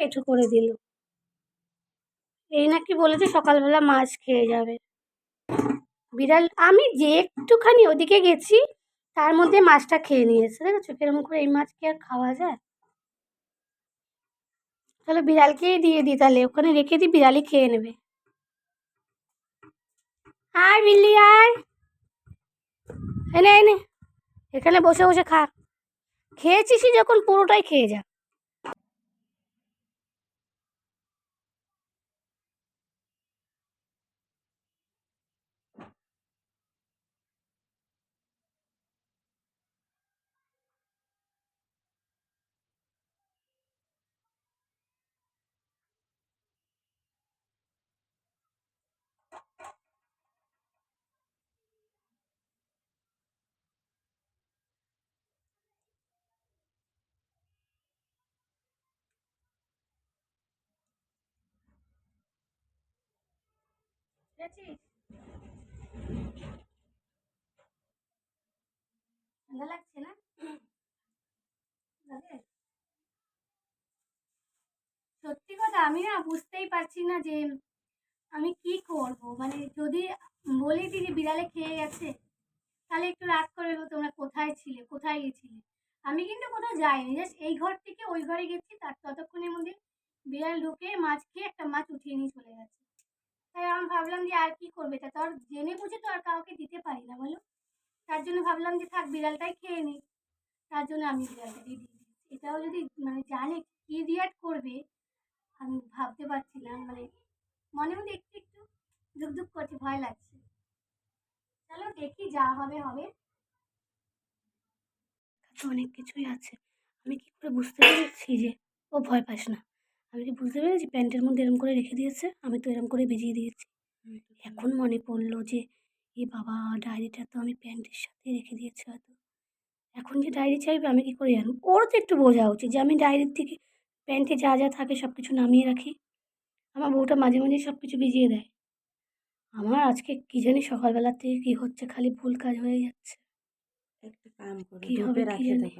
এঁঠো করে দিল। এই নাকি বলেছে সকালবেলা মাছ খেয়ে যাবে। বিড়াল, আমি যে একটুখানি ওদিকে গেছি, তার মধ্যে মাছটা খেয়ে নিয়েছে। দেখেছ? কীরকম করে এই মাছ কি আর খাওয়া যায়? তাহলে বিড়ালকেই দিয়ে দিই তাহলে। ওখানে রেখে দিই বিড়ালই খেয়ে নেবে। আয় বিল্লি, আয়। এনে এনে। এখানে বসে বসে খা। খেয়েছিসই যখন, পুরোটাই খেয়ে যা। ঠান্ডা লাগছে না? সত্যি কথা, আমি না বুঝতেই পারছি না যে আমি কি করব। মানে যদি বলি দিই যে বিড়ালে খেয়ে গেছে, তাহলে একটু রাগ করে তোমরা কোথায় ছিলে, কোথায় গেছিলে? আমি কিন্তু কোথাও যাইনি, জাস্ট এই ঘর থেকে ওই ঘরে গেছি, তার ততক্ষণের মধ্যে বিড়াল ঢুকে মাছ খেয়ে একটা মাছ উঠিয়ে নিয়ে চলে গেছে। তাই আমি ভাবলাম যে আর কি করবে? তা তো আর জেনে বুঝে তো আর কাউকে দিতে পারি না, বলো। তার জন্য ভাবলাম যে থাক, বিড়ালটাই খেয়ে নিই। তার জন্য আমি বিড়ালটাকে দিয়ে দিয়েছি। এটাও যদি মানে জানে কি রিয়াক্ট করবে, আমি ভাবতে পারছি না মানে মনে মধ্যে একটু একটু ধুক ধুক করছে, ভয় লাগছে। চলো দেখি যা হবে হবে। অনেক কিছুই আছে। আমি কি করে বুঝতে পেরেছি যে ও ভয় পাস না? আমি কি বুঝতে পেরেছি? প্যান্টের মধ্যে এরম করে রেখে দিয়েছে? আমি তো এরম করে ভিজিয়ে দিয়েছি। এখন মনে পড়ল যে এ বাবা ডায়েরিটা তো আমি প্যান্টের সাথে রেখে দিয়েছি হয়তো। এখন যে ডায়েরি চাইবে আমি কি করে জানব? ওর তো একটু বোঝা উচিত যে আমি ডায়েরির থেকে প্যান্টে যা যা থাকে সব কিছু নামিয়ে রাখি। আমার বউটা মাঝে মাঝে সব কিছু ভিজিয়ে দেয়। আমার আজকে কী জানি সকালবেলা থেকে কী হচ্ছে খালি ভুল কাজ হয়ে যাচ্ছে। একটা কাম করো কি হবে কি জানি।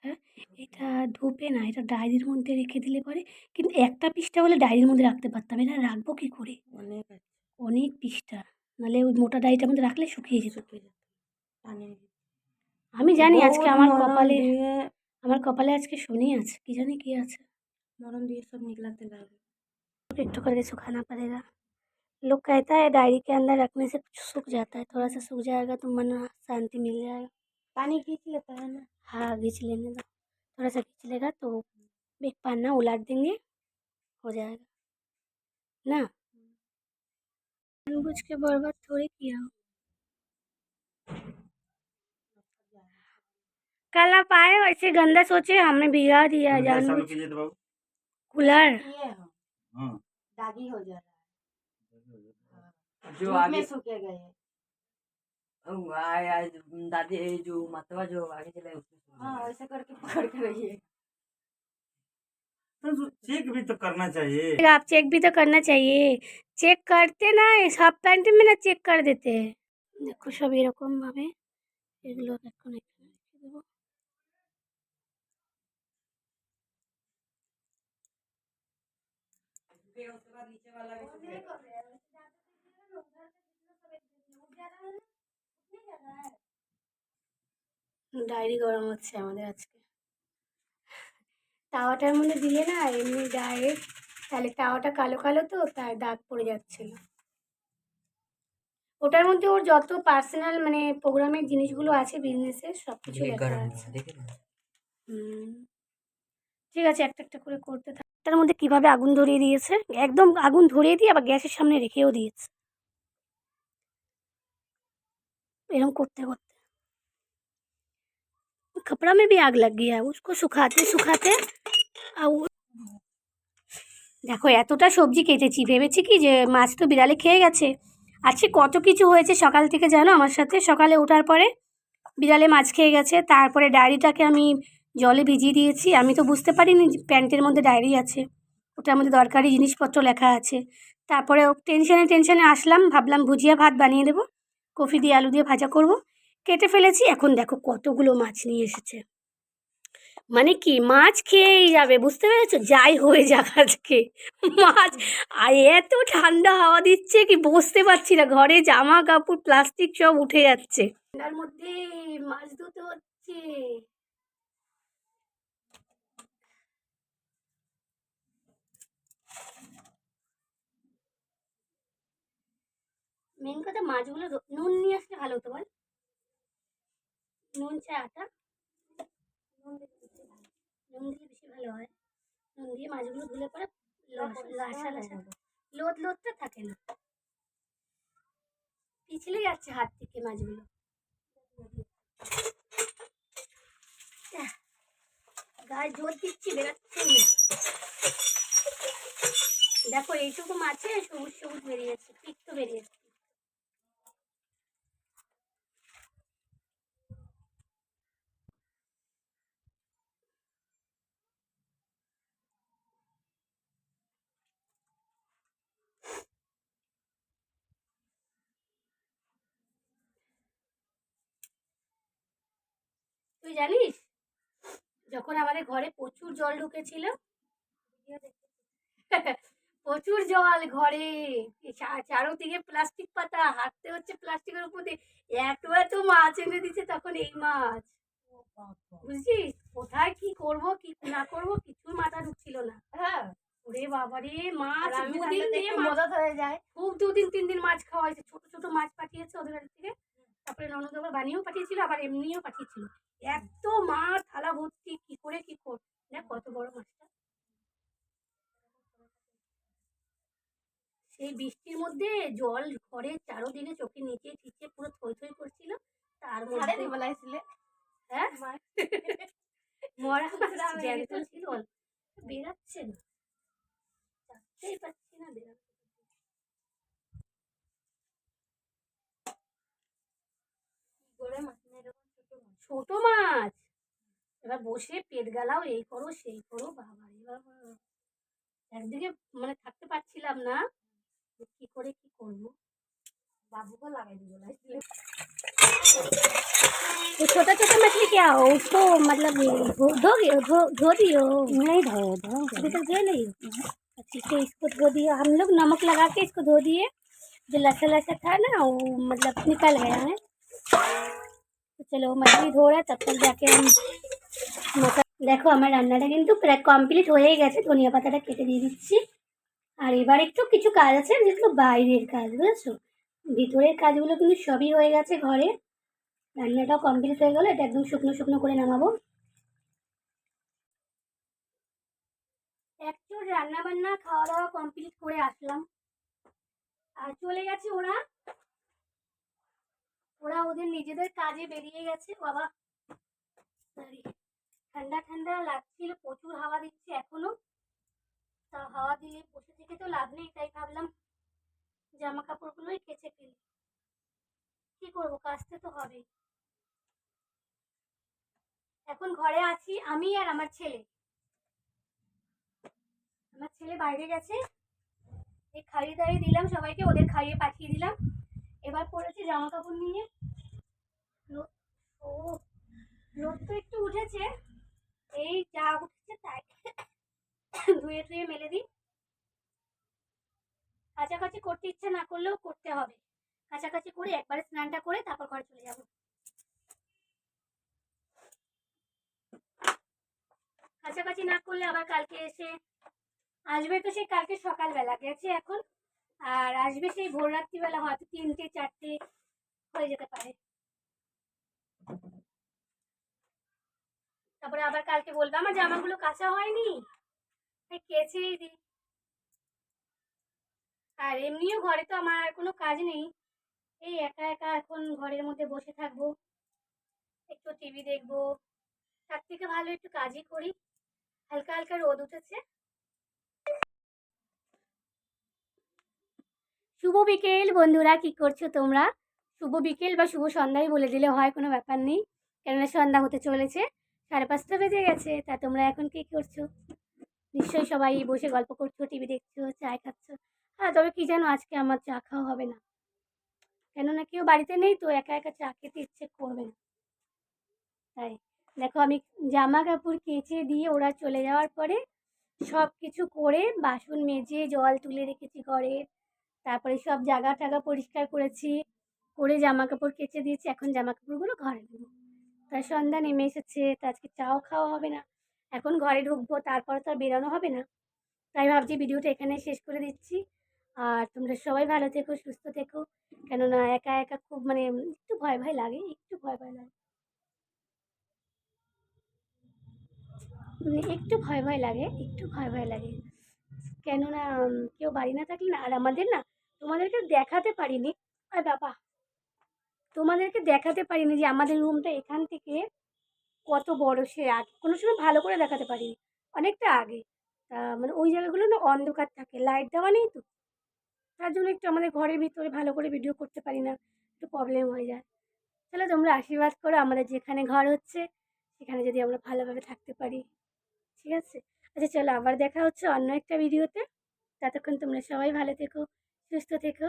দেবা হ্যাঁ এটা ধূপে না এটা ডায়েরির মধ্যে রেখে দিলে পরে কিন্তু একটা পৃষ্ঠা হলে ডায়েরির মধ্যে রাখতে পারতাম এটা রাখবো কী করে অনেক আছে অনেক পৃষ্ঠা নাহলে ওই মোটা ডায়েরিটার মধ্যে রাখলে শুকিয়ে যেত শুকিয়ে যেত টানে আমি জানি আজকে বহুত আমার মলম কপালে দিয়ে আমার কপালে আজকে শনি আছে কি জানি কি আছে मरम दिए सब निकलाते लगे फिर करके सुखाना पड़ेगा लोग कहता है डायरी के अंदर रखने से सूख जाता है थोड़ा सा सूख जाएगा तो मन शांति मिल जाएगा पानी खींच लेता है ना? हाँ घींच लेने दो। थोड़ा सा खींच लेगा तो एक पन्ना उलाट देंगे हो जाएगा। ना? जानबूझ के बर्बाद थोड़ी किया। हो कल आप आए वैसे गंदा सोचे हमने भिगा दिया बाबू। कूलर। हो। हाँ। दागी हो जा रहा है। जो आगे सूखे गए हैं। आए आज दादी ये जो मतवा जो आगे चला है उसमें हाँ ऐसे करके पकड़ के रहिए तो चेक भी तो करना चाहिए आप चेक भी तो करना चाहिए চেক করতে না সব প্যান্টে না চেক করে দিতে দেখো সব এরকম ভাবে এগুলো এখন এখানে রেখে দেবো उसके ডায়েরি গরম হচ্ছে আমাদের আজকে। তাওয়াটার মধ্যে দিলে না এমনি ডাইরেক্ট তাহলে তাওয়াটা কালো কালো তো তার দাগ পড়ে যাচ্ছিল। ওটার মধ্যে ওর যত পার্সোনাল মানে প্রোগ্রামের জিনিসগুলো আছে বিজনেসের সব কিছু লেখা আছে। ঠিক আছে একটা একটা করে করতে থাক। তার মধ্যে কীভাবে আগুন ধরিয়ে দিয়েছে? একদম আগুন ধরিয়ে দিয়ে আবার গ্যাসের সামনে রেখেও দিয়েছে। एरम করতে করতে कपड़ा में আগ লাগ लग गया, उसको सुखाते सुखाते দেখো এতটা সবজি কেটেছি ভেবেছি কি যে মাছ তো বিড়ালে খেয়ে গেছে আজকে কত কিছু হয়েছে সকাল থেকে জানো আমার সাথে সকালে ওঠার পরে বিড়ালে মাছ খেয়ে গেছে তারপরে ডায়েরিটাকে আমি জলে ভিজিয়ে দিয়েছি। আমি তো বুঝতে পারিনি প্যান্টের মধ্যে ডায়েরি আছে। ওটার মধ্যে দরকারি জিনিসপত্র লেখা আছে। তারপরে টেনশনে টেনশনে আসলাম, ভাবলাম ভুজিয়া ভাত বানিয়ে দেবো। কফি দিয়ে আলু দিয়ে ভাজা করব। কেটে ফেলেছি। এখন দেখো কতগুলো মাছ নিয়ে এসেছে। মানে কি, মাছ খেয়েই যাবে, বুঝতে পেরেছ? যাই হয়ে যাক আজকে। মাছ, আর এত ঠান্ডা হাওয়া দিচ্ছে কি বসতে পারছি না। ঘরে জামা কাপড়, প্লাস্টিক সব উঠে যাচ্ছে। ঠান্ডার মধ্যে মাছ ধুতে হচ্ছে। মেন কথা মাছগুলো নুন নিয়ে আসলে ভালো হতো বল। নুন চা আটা নুন দিলে বেশি ভালো হয়। নুন দিয়ে মাছগুলো ধুলে পরে লাসা লাসা লোদ লোদটা থাকে না। পিছলে যাচ্ছে হাত থেকে মাছগুলো। গায়ে জোর দিচ্ছি বেরোচ্ছে দেখো এইটুকু মাছে সবুজ সবুজ বেরিয়েছে পিত্ত বেরিয়েছে তুই জানিস? যখন আমাদের ঘরে প্রচুর জল ঢুকেছিল প্রচুর জল ঘরে। চারোদিকে প্লাস্টিক পাতা হাঁটতে হচ্ছে প্লাস্টিকের উপর দিয়ে। এত এত মাছ এনে দিচ্ছে তখন এই মাছ। বুঝছিস? কোথায় কি করব কি না করব কিছু মাথা ঢুকছিল না। হ্যাঁ। ওরে বাবারে মাছ দুদিন দিয়ে মদত হয়ে যায়। খুব দুদিন তিন দিন মাছ খাওয়া হয়েছে। ছোট ছোট মাছ পাঠিয়েছে ওদের থেকে। তারপরে ননদ আবার বানিয়েও পাঠিয়েছিল আবার এমনিও পাঠিয়েছিল। এত মাছ থালা ভর্তি কি করে কি কর? দেখ কত বড় মাছটা। সেই বৃষ্টির মধ্যে জল ঘরে চারোদিকে চোখের নিচে ঠিচে পুরো থই থই করছিল। তার মধ্যে বলাইছিলে হ্যাঁ? মরা জ্যান্ত ছিল। বেরাচ্ছে না। চাপতেই পাচ্ছি না বেরাচ্ছে ছোট মাছ ছোট মাছ এবার বসে পেট গালাও এই করো সেই করো বাবা রে বাবা একদিকে মানে থাকতে পারছিলাম না যে কি করে কি করবো বাবুকে লাগাই দিই বলাইছিলে ये छोटा छोटा मछली क्या हो उसको मतलब धो- धोगे धो धो दियो नहीं धो धो अभी तक धो नहीं हो अच्छा तो इसको धो दिया हम लोग नमक लगा के इसको धो दिए जो लसा लसा था ना वो मतलब निकल गया है तो चलो मछली धो रहा है तब तक जाके हम মশলা দেখো আমার রান্নাটা কিন্তু প্রায় কমপ্লিট হয়ে গেছে ধনিয়া পাতাটা কেটে দিয়ে দিচ্ছি আর এবার একটু কিছু কাজ আছে যেগুলো বাইরের কাজ বুঝেছো ভিতরের কাজগুলো কিন্তু সবই হয়ে গেছে ঘরে রান্নাটাও কমপ্লিট হয়ে গেল এটা একদম শুকনো শুকনো করে নামাবো একচুর রান্না বান্না খাওয়া দাওয়া কমপ্লিট করে আসলাম আর চলে গেছে ওরা ওরা ওদের নিজেদের কাজে বেরিয়ে গেছে। বাবা ঠান্ডা ঠান্ডা লাগছিল, প্রচুর হাওয়া দিচ্ছে এখনও। তা হাওয়া দিয়ে বসে থেকে তো লাভ নেই, তাই ভাবলাম জামা কাপড়গুলোই কেচে ফেলি। কি করব, কাচতে তো হবে। এখন ঘরে আছি আমি আর আমার ছেলে। আমার ছেলে বাইরে গেছে। এই খাইয়ে দাইয়ে দিলাম সবাইকে, ওদের খাইয়ে পাঠিয়ে দিলাম। এবার পড়েছে জামা কাপড় নিয়ে রোদ- তো একটু উঠেছে। এই যা উঠেছে তাই। ধুয়ে ধুয়ে মেলে দিই। কাছাকাছি করতে ইচ্ছা না করলেও করতে হবে। কাছাকাছি করে একবারে স্নানটা করে তারপর ঘরে চলে যাব। কাছাকাছি না করলে আবার কালকে এসে আসবে তো সেই কালকে সকালবেলা। গেছে এখন। আর আসবে সেই ভোর রাত্রিবেলা হয়তো তিনটে, চারটে হয়ে যেতে পারে। তারপরে আবার কালকে বলবে, আমার জামাগুলো কাঁচা হয়নি? কেচেই দিই। আর এমনিও ঘরে তো আমার আর কোনো কাজ নেই। এই একা একা এখন ঘরের মধ্যে বসে থাকব, একটু টিভি দেখব। তার থেকে ভালো একটু কাজই করি। হালকা হালকা রোদ উঠেছে। শুভ বিকেল, বন্ধুরা। কি করছ তোমরা? শুভ বিকেল বা শুভ সন্ধ্যাই বলে দিলে হয়, কোনো ব্যাপার নেই। কেননা সন্ধ্যা হতে চলেছে, সাড়ে পাঁচটা বেজে গেছে, তা তোমরা এখন কি করছ? নিশ্চয়ই সবাই বসে গল্প করছ, টিভি দেখছ, চায় খাচ্ছো। হ্যাঁ তবে কি জানো, আজকে আমার চা খাওয়া হবে না। কেননা কেউ বাড়িতে নেই, তো একা একা চা খেতে ইচ্ছে করবে না। তাই, দেখো আমি জামা কাপড় কেচে দিয়ে ওরা চলে যাওয়ার পরে সব কিছু করে বাসন মেজে জল তুলে রেখেছি ঘরের তারপরে সব জায়গা টাগা পরিষ্কার করেছি। করে জামা কাপড় কেচে দিয়েছি, এখন জামা কাপড়গুলো ঘরে দেবো তার সন্ধ্যা নেমে এসেছে, তো আজকে চাও খাওয়া হবে না। এখন ঘরে ঢুকবো, তারপরে তো আর বেরোনো হবে না। তাই ভাবছি ভিডিওটা এখানে শেষ করে দিচ্ছি। আর তোমরা সবাই ভালো থেকো, সুস্থ থেকো। কেননা একা একা খুব মানে একটু ভয় ভয় লাগে, একটু ভয় ভয় লাগে। মানে একটু ভয় ভয় লাগে, একটু ভয় ভয় লাগে। কেননা কেউ বাড়ি না থাকলে না, আর আমাদের না, তোমাদেরকে দেখাতে পারিনি। আর বাবা, তোমাদেরকে দেখাতে পারিনি যে আমাদের রুমটা এখান থেকে কত বড় সে আগে। কোনো সময় ভালো করে দেখাতে পারিনি, অনেকটা আগে। তা মানে ওই জায়গাগুলো না অন্ধকার থাকে লাইট দেওয়া নেই তো। তার জন্য একটু আমাদের ঘরের ভিতরে ভালো করে ভিডিও করতে পারি না, একটু প্রবলেম হয়ে যায়। তাহলে তোমরা আশীর্বাদ করো, আমাদের যেখানে ঘর হচ্ছে, সেখানে যদি আমরা ভালোভাবে থাকতে পারি। ঠিক আছে? আচ্ছা চলো আবার দেখা হচ্ছে অন্য একটা ভিডিওতে ততক্ষণ তোমরা সবাই ভালো থেকো, সুস্থ থেকো।